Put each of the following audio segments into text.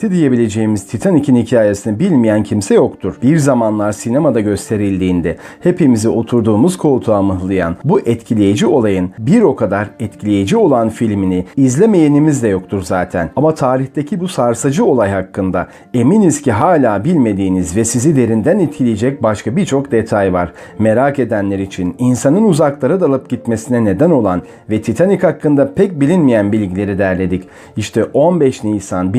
diyebileceğimiz Titanic'in hikayesini bilmeyen kimse yoktur. Bir zamanlar sinemada gösterildiğinde hepimizi oturduğumuz koltuğa mıhlayan bu etkileyici olayın bir o kadar etkileyici olan filmini izlemeyenimiz de yoktur zaten. Ama tarihteki bu sarsıcı olay hakkında eminiz ki hala bilmediğiniz ve sizi derinden etkileyecek başka birçok detay var. Merak edenler için insanın uzaklara dalıp gitmesine neden olan ve Titanic hakkında pek bilinmeyen bilgileri derledik. İşte 15 Nisan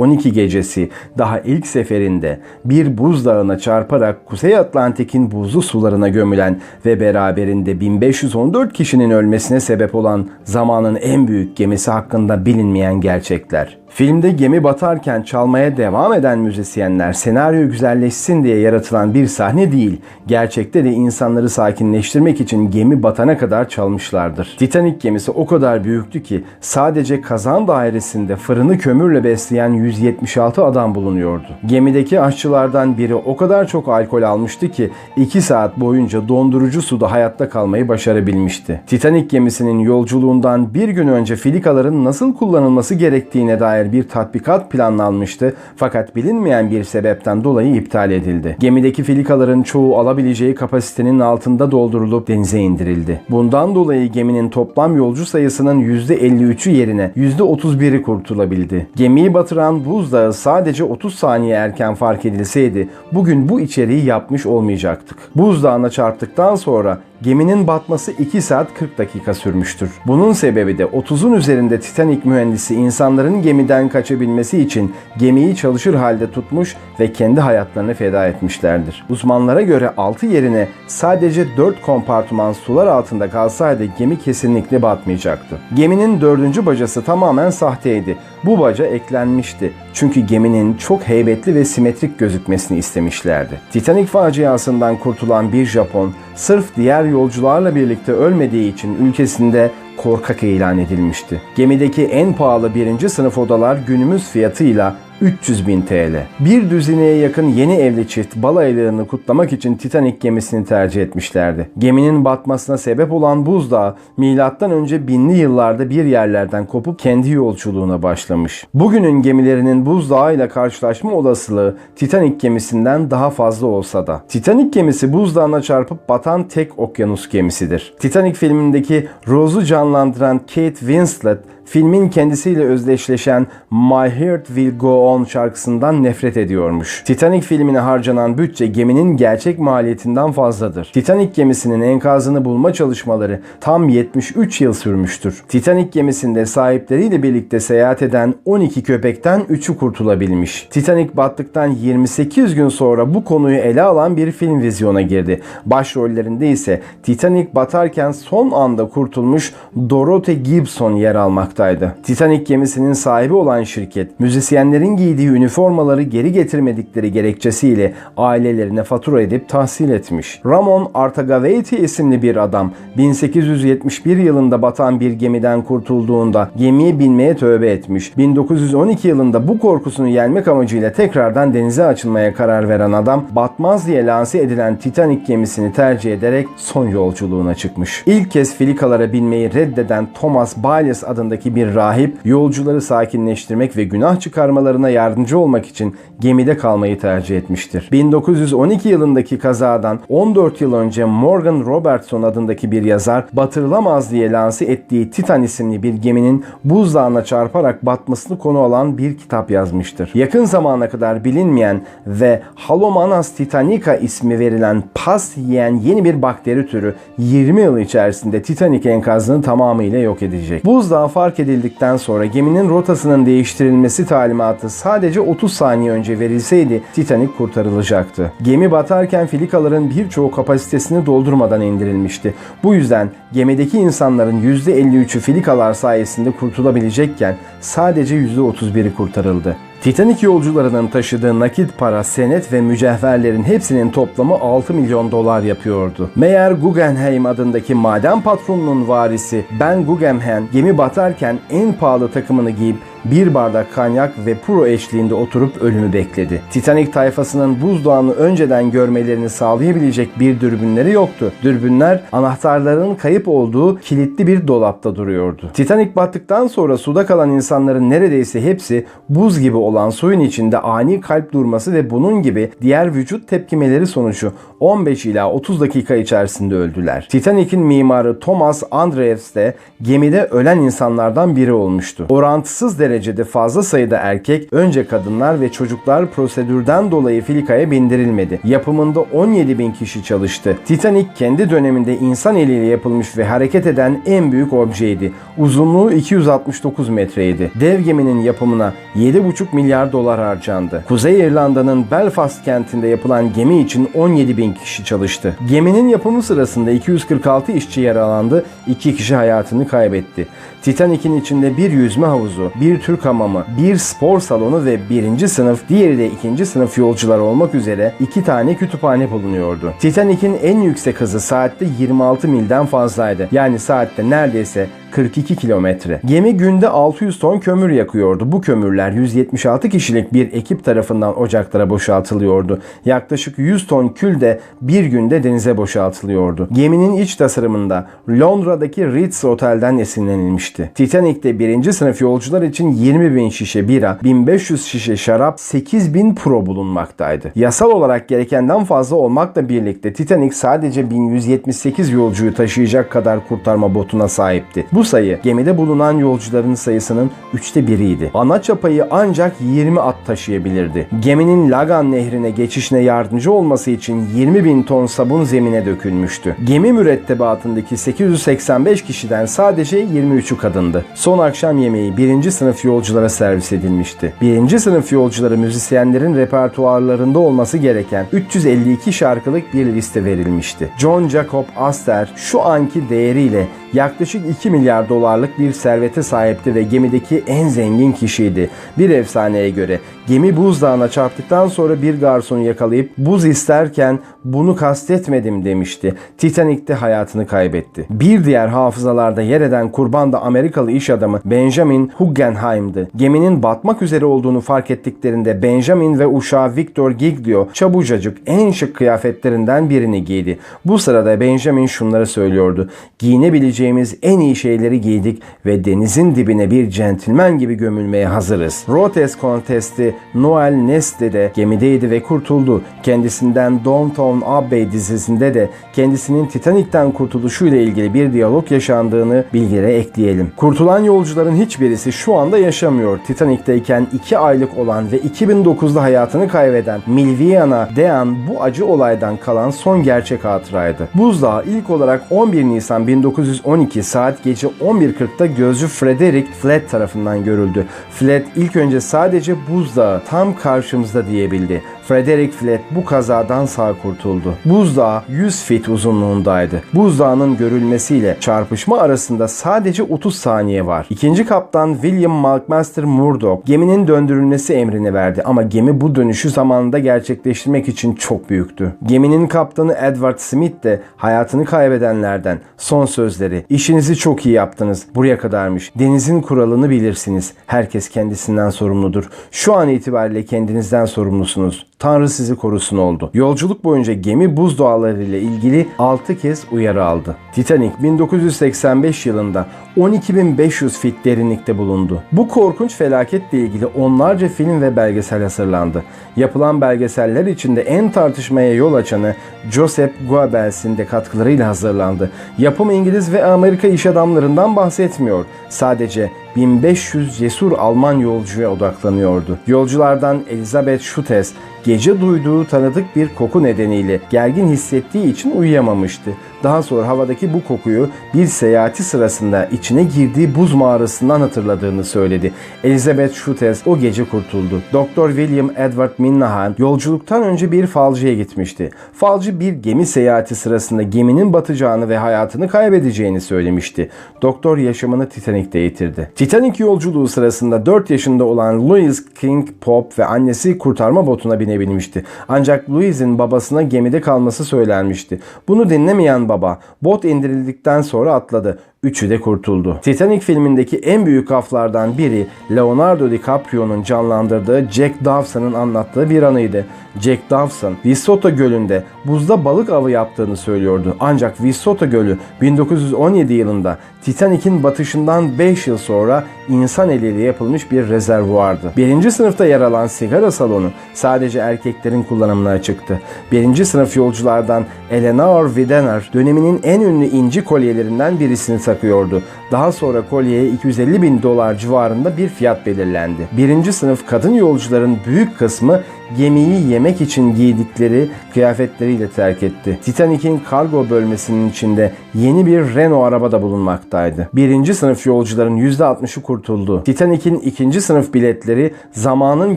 1912 gecesi daha ilk seferinde bir buzdağına çarparak Kuzey Atlantik'in buzlu sularına gömülen ve beraberinde 1514 kişinin ölmesine sebep olan zamanın en büyük gemisi hakkında bilinmeyen gerçekler. Filmde gemi batarken çalmaya devam eden müzisyenler senaryo güzelleşsin diye yaratılan bir sahne değil, gerçekte de insanları sakinleştirmek için gemi batana kadar çalmışlardır. Titanic gemisi o kadar büyüktü ki sadece kazan dairesinde fırını kömürle besleyen 176 adam bulunuyordu. Gemideki aşçılardan biri o kadar çok alkol almıştı ki 2 saat boyunca dondurucu suda hayatta kalmayı başarabilmişti. Titanic gemisinin yolculuğundan bir gün önce filikaların nasıl kullanılması gerektiğine dair bir tatbikat planlanmıştı fakat bilinmeyen bir sebepten dolayı iptal edildi. Gemideki filikaların çoğu alabileceği kapasitenin altında doldurulup denize indirildi. Bundan dolayı geminin toplam yolcu sayısının %53'ü yerine %31'i kurtulabildi. Gemiyi batıran buzdağı sadece 30 saniye erken fark edilseydi bugün bu içeriği yapmış olmayacaktık. Buzdağına çarptıktan sonra geminin batması 2 saat 40 dakika sürmüştür. Bunun sebebi de 30'un üzerinde Titanic mühendisi insanların gemiden kaçabilmesi için gemiyi çalışır halde tutmuş ve kendi hayatlarını feda etmişlerdir. Uzmanlara göre 6 yerine sadece 4 kompartman sular altında kalsaydı gemi kesinlikle batmayacaktı. Geminin 4. bacası tamamen sahteydi. Bu baca eklenmişti. Çünkü geminin çok heybetli ve simetrik gözükmesini istemişlerdi. Titanic faciasından kurtulan bir Japon sırf diğer yolcularla birlikte ölmediği için ülkesinde korkak ilan edilmişti. Gemideki en pahalı birinci sınıf odalar günümüz fiyatıyla 300 bin TL. Bir düzineye yakın yeni evli çift balaylarını kutlamak için Titanic gemisini tercih etmişlerdi. Geminin batmasına sebep olan buzdağı milattan önce binli yıllarda bir yerlerden kopup kendi yolculuğuna başlamış. Bugünün gemilerinin buzdağıyla karşılaşma olasılığı Titanic gemisinden daha fazla olsa da. Titanic gemisi buzdağına çarpıp batan tek okyanus gemisidir. Titanic filmindeki Rose'u canlandıran Kate Winslet filmin kendisiyle özdeşleşen My Heart Will Go On şarkısından nefret ediyormuş. Titanic filmine harcanan bütçe geminin gerçek maliyetinden fazladır. Titanic gemisinin enkazını bulma çalışmaları tam 73 yıl sürmüştür. Titanic gemisinde sahipleriyle birlikte seyahat eden 12 köpekten 3'ü kurtulabilmiş. Titanic battıktan 28 gün sonra bu konuyu ele alan bir film vizyona girdi. Başrollerinde ise Titanic batarken son anda kurtulmuş Dorothy Gibson yer almaktadır bulunmaktaydı. Titanic gemisinin sahibi olan şirket, müzisyenlerin giydiği üniformaları geri getirmedikleri gerekçesiyle ailelerine fatura edip tahsil etmiş. Ramon Artagaveti isimli bir adam 1871 yılında batan bir gemiden kurtulduğunda gemiye binmeye tövbe etmiş. 1912 yılında bu korkusunu yenmek amacıyla tekrardan denize açılmaya karar veren adam batmaz diye lanse edilen Titanic gemisini tercih ederek son yolculuğuna çıkmış. İlk kez filikalara binmeyi reddeden Thomas Bayles adındaki bir rahip yolcuları sakinleştirmek ve günah çıkarmalarına yardımcı olmak için gemide kalmayı tercih etmiştir. 1912 yılındaki kazadan 14 yıl önce Morgan Robertson adındaki bir yazar batırılamaz diye lanse ettiği Titan isimli bir geminin buzdağına çarparak batmasını konu alan bir kitap yazmıştır. Yakın zamana kadar bilinmeyen ve Halomanas titanica ismi verilen pas yiyen yeni bir bakteri türü 20 yıl içerisinde Titanic enkazını tamamıyla yok edecek. Buzdağı fark edildikten sonra geminin rotasının değiştirilmesi talimatı sadece 30 saniye önce verilseydi Titanic kurtarılacaktı. Gemi batarken filikaların birçoğu kapasitesini doldurmadan indirilmişti. Bu yüzden gemideki insanların %53'ü filikalar sayesinde kurtulabilecekken sadece %31'i kurtarıldı. Titanic yolcularının taşıdığı nakit para, senet ve mücevherlerin hepsinin toplamı 6 milyon dolar yapıyordu. Meğer Guggenheim adındaki maden patronunun varisi Ben Guggenheim gemi batarken en pahalı takımını giyip bir bardak kanyak ve puro eşliğinde oturup ölümü bekledi. Titanic tayfasının buzdağını önceden görmelerini sağlayabilecek bir dürbünleri yoktu. Dürbünler anahtarların kayıp olduğu kilitli bir dolapta duruyordu. Titanic battıktan sonra suda kalan insanların neredeyse hepsi buz gibi olan suyun içinde ani kalp durması ve bunun gibi diğer vücut tepkimeleri sonucu 15 ila 30 dakika içerisinde öldüler. Titanic'in mimarı Thomas Andrews de gemide ölen insanlardan biri olmuştu. Orantısız derecede fazla sayıda erkek, önce kadınlar ve çocuklar prosedürden dolayı filikaya bindirilmedi. Yapımında 17 bin kişi çalıştı. Titanic kendi döneminde insan eliyle yapılmış ve hareket eden en büyük objeydi. Uzunluğu 269 metreydi. Dev geminin yapımına 7,5 milyar dolar harcandı. Kuzey İrlanda'nın Belfast kentinde yapılan gemi için 17 bin kişi çalıştı. Geminin yapımı sırasında 246 işçi yaralandı, 2 kişi hayatını kaybetti. Titanic'in içinde bir yüzme havuzu, bir Türk hamamı, bir spor salonu ve birinci sınıf, diğeri de ikinci sınıf yolcular olmak üzere iki tane kütüphane bulunuyordu. Titanic'in en yüksek hızı saatte 26 milden fazlaydı. Yani saatte neredeyse 42 kilometre. Gemi günde 600 ton kömür yakıyordu. Bu kömürler 176 kişilik bir ekip tarafından ocaklara boşaltılıyordu. Yaklaşık 100 ton kül de bir günde denize boşaltılıyordu. Geminin iç tasarımında Londra'daki Ritz Otel'den esinlenilmişti. Titanic'te birinci sınıf yolcular için 20 bin şişe bira, 1500 şişe şarap, 8000 pro bulunmaktaydı. Yasal olarak gerekenden fazla olmakla birlikte Titanic sadece 1178 yolcuyu taşıyacak kadar kurtarma botuna sahipti. Bu sayı gemide bulunan yolcuların sayısının üçte biriydi. Ana çapayı ancak 20 at taşıyabilirdi. Geminin Lagan nehrine geçişine yardımcı olması için 20 bin ton sabun zemine dökülmüştü. Gemi mürettebatındaki 885 kişiden sadece 23'ü kadındı. Son akşam yemeği birinci sınıf yolculara servis edilmişti. Birinci sınıf yolcuları müzisyenlerin repertuarlarında olması gereken 352 şarkılık bir liste verilmişti. John Jacob Astor şu anki değeriyle yaklaşık 2 milyar dolarlık bir servete sahipti ve gemideki en zengin kişiydi. Bir efsaneye göre gemi buzdağına çarptıktan sonra bir garsonu yakalayıp buz isterken bunu kastetmedim demişti. Titanic'te hayatını kaybetti. Bir diğer hafızalarda yer eden kurban da Amerikalı iş adamı Benjamin Guggenheim'dı. Geminin batmak üzere olduğunu fark ettiklerinde Benjamin ve uşağı Victor Giglio çabucacık en şık kıyafetlerinden birini giydi. Bu sırada Benjamin şunları söylüyordu. Giyinebileceğimiz en iyi şeyleri giydik ve denizin dibine bir centilmen gibi gömülmeye hazırız. Rotes Contesti Noel Neste de gemideydi ve kurtuldu. Kendisinden Downton Abbey dizisinde de kendisinin Titanic'ten kurtuluşuyla ilgili bir diyalog yaşandığını bilgilere ekleyelim. Kurtulan yolcuların hiçbirisi şu anda yaşamıyor. Titanic'teyken 2 aylık olan ve 2009'da hayatını kaybeden Milviana Dean bu acı olaydan kalan son gerçek hatıraydı. Buzdağı ilk olarak 11 Nisan 1912 saat gece 11.40'da gözcü Frederick Flett tarafından görüldü. Flett ilk önce sadece buzdağı tam karşımızda diyebildi. Frederick Flett bu kazadan sağ kurtuldu. Buzdağı 100 fit uzunluğundaydı. Buzdağının görülmesiyle çarpışma arasında sadece 30 saniye var. İkinci kaptan William McMaster Murdoch geminin döndürülmesi emrini verdi ama gemi bu dönüşü zamanında gerçekleştirmek için çok büyüktü. Geminin kaptanı Edward Smith de hayatını kaybedenlerden son sözleri. İşinizi çok iyi yaptınız. Buraya kadarmış. Denizin kuralını bilirsiniz. Herkes kendisinden sorumludur. Şu an itibariyle kendinizden sorumlusunuz. Tanrı sizi korusun oldu. Yolculuk boyunca gemi buzdağları ile ilgili 6 kez uyarı aldı. Titanic 1985 yılında 12.500 fit derinlikte bulundu. Bu korkunç felaketle ilgili onlarca film ve belgesel hazırlandı. Yapılan belgeseller içinde en tartışmaya yol açanı Joseph Goebbels'in de katkılarıyla hazırlandı. Yapım İngiliz ve Amerika iş adamlarından bahsetmiyor. Sadece 1500 cesur Alman yolcuya odaklanıyordu. Yolculardan Elizabeth Schutes gece duyduğu tanıdık bir koku nedeniyle gergin hissettiği için uyuyamamıştı. Daha sonra havadaki bu kokuyu bir seyahati sırasında içine girdiği buz mağarasından hatırladığını söyledi. Elizabeth Schutes o gece kurtuldu. Dr. William Edward Minahan yolculuktan önce bir falcıya gitmişti. Falcı bir gemi seyahati sırasında geminin batacağını ve hayatını kaybedeceğini söylemişti. Doktor yaşamını Titanic'te yitirdi. Titanic yolculuğu sırasında 4 yaşında olan Louis King Pop ve annesi kurtarma botuna binebilmişti. Ancak Louis'in babasına gemide kalması söylenmişti. Bunu dinlemeyen baba bot indirildikten sonra atladı. Üçü de kurtuldu. Titanic filmindeki en büyük gaflardan biri Leonardo DiCaprio'nun canlandırdığı Jack Dawson'ın anlattığı bir anıydı. Jack Dawson, Visota Gölü'nde buzda balık avı yaptığını söylüyordu. Ancak Visota Gölü 1917 yılında Titanic'in batışından 5 yıl sonra insan eliyle yapılmış bir rezervuardı. Birinci sınıfta yer alan sigara salonu sadece erkeklerin kullanımına açıktı. Birinci sınıf yolculardan Eleanor Widener döneminin en ünlü inci kolyelerinden birisini takıyordu. Daha sonra kolyeye 250 bin dolar civarında bir fiyat belirlendi. Birinci sınıf kadın yolcuların büyük kısmı gemiyi yemek için giydikleri kıyafetleriyle terk etti. Titanic'in kargo bölmesinin içinde yeni bir Renault araba da bulunmaktaydı. Birinci sınıf yolcuların %60'ı kurtuldu. Titanic'in ikinci sınıf biletleri zamanın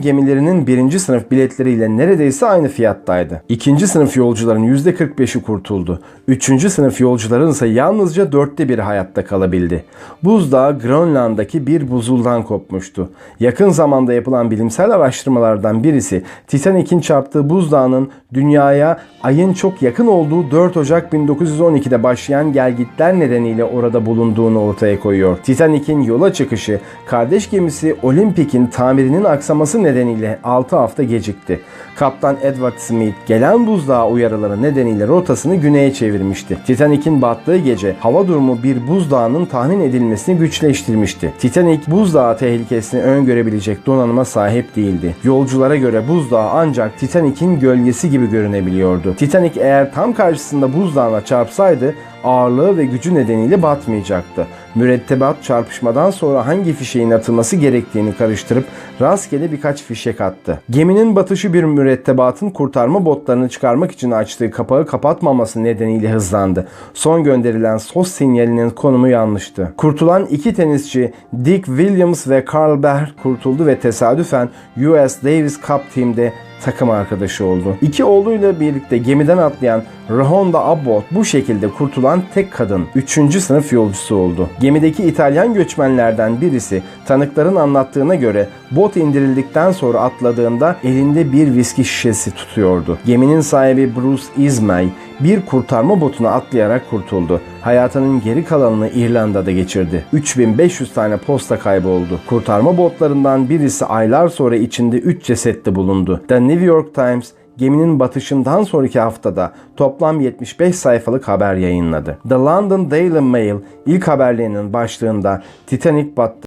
gemilerinin birinci sınıf biletleriyle neredeyse aynı fiyattaydı. İkinci sınıf yolcuların %45'i kurtuldu. Üçüncü sınıf yolcuların ise yalnızca dörtte biri hayatta kalabildi. Buzdağı Grönland'daki bir buzuldan kopmuştu. Yakın zamanda yapılan bilimsel araştırmalardan birisi Titanic'in çarptığı buzdağının dünyaya ayın çok yakın olduğu 4 Ocak 1912'de başlayan gelgitler nedeniyle orada bulunduğunu ortaya koyuyor. Titanic'in yola çıkışı kardeş gemisi Olympic'in tamirinin aksaması nedeniyle 6 hafta gecikti. Kaptan Edward Smith gelen buzdağı uyarıları nedeniyle rotasını güneye çevirmişti. Titanic'in battığı gece hava durumu bir buzdağının tahmin edilmesini güçleştirmişti. Titanic buzdağı tehlikesini öngörebilecek donanıma sahip değildi. Yolculara göre buzdağı ancak Titanic'in gölgesi gibi görünebiliyordu. Titanic eğer tam karşısında buzdağına çarpsaydı ağırlığı ve gücü nedeniyle batmayacaktı. Mürettebat çarpışmadan sonra hangi fişeğin atılması gerektiğini karıştırıp rastgele birkaç fişek attı. Geminin batışı bir mürettebatın kurtarma botlarını çıkarmak için açtığı kapağı kapatmaması nedeniyle hızlandı. Son gönderilen sos sinyalinin konumu yanlıştı. Kurtulan iki tenisçi Dick Williams ve Carl Baer kurtuldu ve tesadüfen US Davis Cup Team'de takım arkadaşı oldu. İki oğluyla birlikte gemiden atlayan Rhonda Abbott bu şekilde kurtulan tek kadın 3. sınıf yolcusu oldu. Gemideki İtalyan göçmenlerden birisi tanıkların anlattığına göre bot indirildikten sonra atladığında elinde bir viski şişesi tutuyordu. Geminin sahibi Bruce Ismay bir kurtarma botuna atlayarak kurtuldu. Hayatının geri kalanını İrlanda'da geçirdi. 3500 tane posta kayboldu. Kurtarma botlarından birisi aylar sonra içinde 3 cesetle bulundu. The New York Times geminin batışından sonraki haftada toplam 75 sayfalık haber yayınladı. The London Daily Mail ilk haberlerinin başlığında Titanic battı